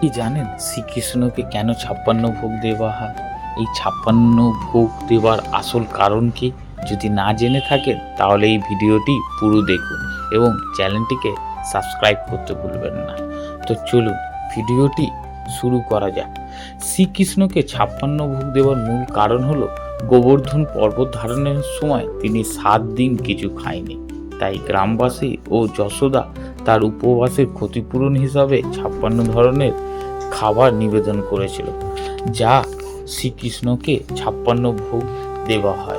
কি জানেন শ্রীকৃষ্ণকে কেন ছাপ্পান্ন ভোগ দেওয়া হয়? এই ছাপ্পান্ন ভোগ দেওয়ার আসল কারণ কি? যদি না জেনে থাকেন, তাহলে এই ভিডিওটি পুরো দেখুন এবং চ্যানেলটিকে সাবস্ক্রাইব করতে ভুলবেন না। তো চলুন, ভিডিওটি শুরু করা যাক। শ্রীকৃষ্ণকে ছাপ্পান্ন ভোগ দেওয়ার মূল কারণ হলো, গোবর্ধন পর্বত ধারণের সময় তিনি সাত দিন কিছু খায়নি। তাই গ্রামবাসী ও যশোদা তার উপবাসের ক্ষতিপূরণ হিসাবে ছাপ্পান্ন ধরনের খাবার নিবেদন করেছিল, যা শ্রীকৃষ্ণকে ছাপ্পান্ন ভোগ দেওয়া হয়।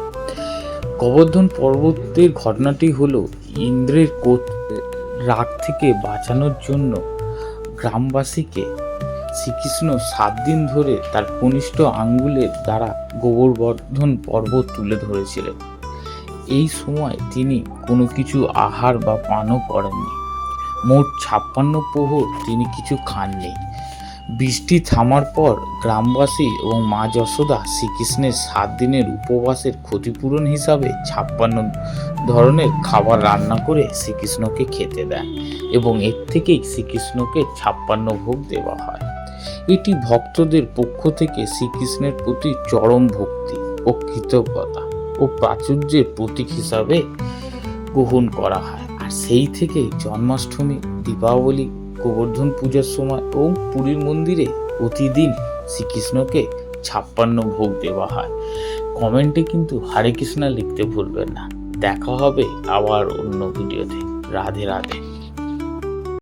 গোবর্ধন পর্বতের ঘটনাটি হলো ইন্দ্রের কোপ- রাগ থেকে বাঁচানোর জন্য গ্রামবাসীকে শ্রীকৃষ্ণ সাত দিন ধরে তার কনিষ্ঠ আঙ্গুলের দ্বারা গোবর্ধন পর্বত তুলে ধরেছিলেন। এই সময় তিনি কোনো কিছু আহার বা পানও করেননি। মোট ছাপ্পান্ন প্রহর তিনি কিছু খাননি। বৃষ্টি থামার পর গ্রামবাসী এবং মা যশোদা শ্রীকৃষ্ণের সাত দিনের উপবাসের ক্ষতিপূরণ হিসাবে ছাপ্পান্ন ধরনের খাবার রান্না করে শ্রীকৃষ্ণকে খেতে দেন এবং এর থেকেই শ্রীকৃষ্ণকে ছাপ্পান্ন ভোগ দেওয়া হয়। এটি ভক্তদের পক্ষ থেকে শ্রীকৃষ্ণের প্রতি চরম ভক্তি ও কৃতজ্ঞতা ও প্রাচুর্যের প্রতীক হিসাবে গ্রহণ করা হয়। আর সেই থেকে জন্মাষ্টমী, দীপাবলি, গোবর্ধন পূজার সময় ও পুরীর মন্দিরে প্রতিদিন শ্রীকৃষ্ণকে ছাপ্পান্ন ভোগ দেওয়া হয়। কমেন্টে কিন্তু হরে কৃষ্ণা লিখতে ভুলবেন না। দেখা হবে আবার অন্য ভিডিওতে। রাধে রাধে।